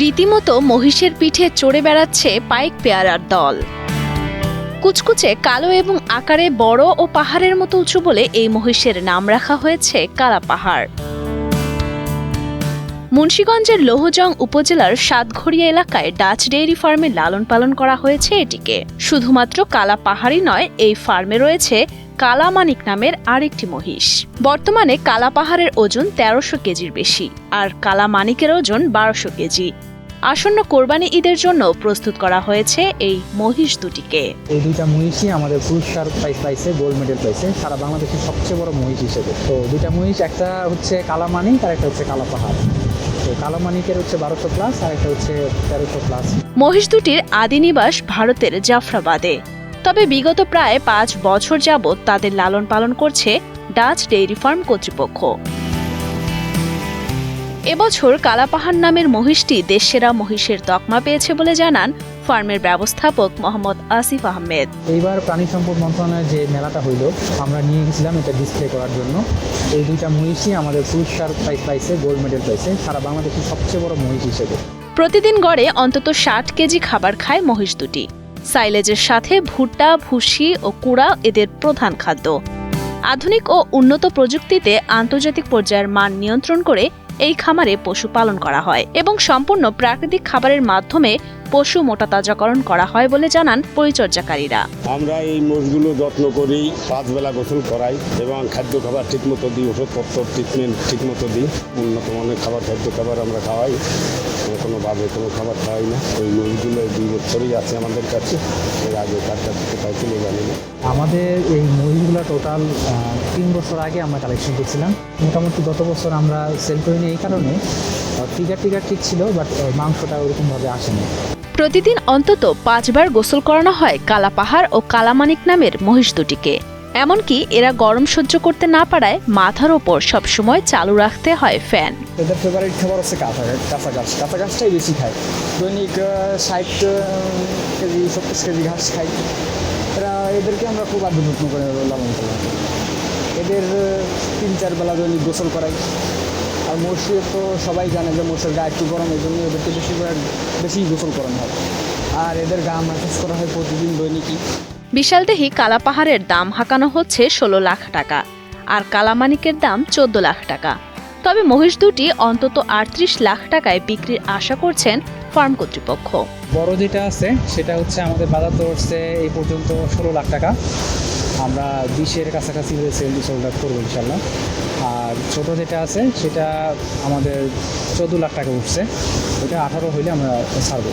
রীতিমতো মহিষের পিঠে চড়ে বেড়াচ্ছে পাইক পেয়ারার দল। কুচকুচে কালো এবং আকারে বড় ও পাহাড়ের মতো উঁচু বলে এই মহিষের নাম রাখা হয়েছে কালা পাহাড়। মুন্সীগঞ্জের লোহজং উপজেলার সাতঘড়িয়া এলাকায় ডাচ ডেইরি ফার্মে লালন পালন করা হয়েছে এটিকে। শুধুমাত্র কালা পাহাড়ই নয়, এই ফার্মে রয়েছে কালা মানিক নামের আরেকটি মহিষ। বর্তমানে কালা পাহাড়ের ওজন তেরোশো কেজির বেশি আর কালা মানিকের ওজন বারোশো কেজি। আসন্ন কোরবানি ঈদের জন্য প্রস্তুত করা হয়েছে এই মহিষ দুটিকে। এই দুইটা মহিষই আমাদের পুরস্কার প্রাইজ পাইছে গোল্ড মেডেল পাইছে। সারা বাংলাদেশের সবচেয়ে বড় মহিষ হিসেবে। তো দুইটা মহিষ একটা হচ্ছে কালামানিক আর একটা হচ্ছে কালা পাহাড় কালামানিকের হচ্ছে বারোশো প্লাস আর একটা হচ্ছে তেরোশো প্লাস মহিষ দুটির আদি নিবাস ভারতের জাফরাবাদে। তবে বিগত প্রায় পাঁচ বছর যাবৎ তাদের লালন পালন করছে ডাচ ডেইরি ফার্ম কর্তৃপক্ষ। এবছর কালাপাহাড় নামের মহিষটি দেশসেরা মহিষের তকমা পেয়েছে বলে জানান ফার্মের ব্যবস্থাপক মোহাম্মদ আসিফ আহমেদ। এইবার প্রাণী সম্পদ মন্ত্রণালয়ের যে মেলাটা হইল আমরা নিয়ে গেছিলাম এটা ডিসপ্লে করার জন্য। এই দুইটা মহিষই আমাদের পুরস্কার প্রাইজ পাইছে গোল্ড মেডেল পাইছে সারা বাংলাদেশের সবচেয়ে বড় মহিষ হিসেবে। প্রতিদিন গড়ে অন্তত ষাট কেজি খাবার খায় মহিষ দুটি। সাইলেজের সাথে ভুট্টা, ভুসি ও কুড়া এদের প্রধান খাদ্য। আধুনিক ও উন্নত প্রযুক্তিতে আন্তর্জাতিক পর্যায়ের মান নিয়ন্ত্রণ করে এই খামারে পশু পালন করা হয় এবং সম্পূর্ণ প্রাকৃতিক খাবারের মাধ্যমে পশু মোটা তাজাকরণ করা হয় বলে জানান পরিচর্যাকারীরা। আমরা এই মোষগুলো যত্ন করি পাঁচ বেলা গোসল করাই এবং খাদ্য খাবার ঠিকমতো দিই ওষুধপত্র ট্রিটমেন্ট ঠিকমতো দিই। উন্নত মানের খাবার খাদ্য খাবার আমরা খাওয়াই। আমরা কোনোভাবে কোনো খাবার খাওয়াই না। ওই মোষগুলো এই দুই বছরই আছে আমাদের কাছে। এর আগে কার কাছ থেকে পাইছিল জানি না। আমাদের এই মহিষগুলো টোটাল তিন বছর আগে আমরা কালেকশন করছিলাম। মোটামুটি গত বছর আমরা সেল করিনি এই কারণে। ফিগার টিগার ঠিক ছিল বাট মাংসটা ওরকম ওরকমভাবে আসেনি। প্রতিদিন অন্তত পাঁচবার গোসল করানো হয় কালাপাহাড় ও কালামানিক নামের মহিষ দুটিকে। এমনকি এরা গরম সহ্য করতে না পারায় মাথার ওপর সবসময় চালু রাখতে হয় ফ্যান। এদের ফেভারিট খাবার হচ্ছে কাঁচা কাঁচা ঘাস। কাঁচা ঘাসটাই বেশি খায়। দৈনিক ষাট কেজি সত্তর কেজি ঘাস খায়। এরা এদেরকে আমরা খুব যত্ন করে লালন করি। এদের তিন চার বেলা দৈনিক গোসল করাই। আর মোষের তো সবাই জানে যে গা একটু গরম এই জন্য এদেরকে বেশি করে বেশি গোসল করানো হয়। আর এদের গা ম্যাসেজ করা হয় প্রতিদিন দৈনিকই। বিশালদেহি কালাপাহাড়ের দাম হাঁকানো হচ্ছে ষোলো লাখ টাকা আর কালামানিকের দাম চোদ্দ লাখ টাকা। তবে মহিষ দুটি অন্তত আটত্রিশ লাখ টাকায় বিক্রির আশা করছেন ফার্ম কর্তৃপক্ষ। বড় যেটা আছে সেটা হচ্ছে আমাদের বাজার দর হচ্ছে এই পর্যন্ত ষোলো লাখ টাকা। আমরা বিশের কাছাকাছি সেল সোল্ড সোল্ডার করব ইনশাল্লাহ। আর ছোট যেটা আছে, সেটা আমাদের চোদ্দ লাখ টাকা উঠছে। ওটা আঠারো হইলে আমরা ছাড়বো।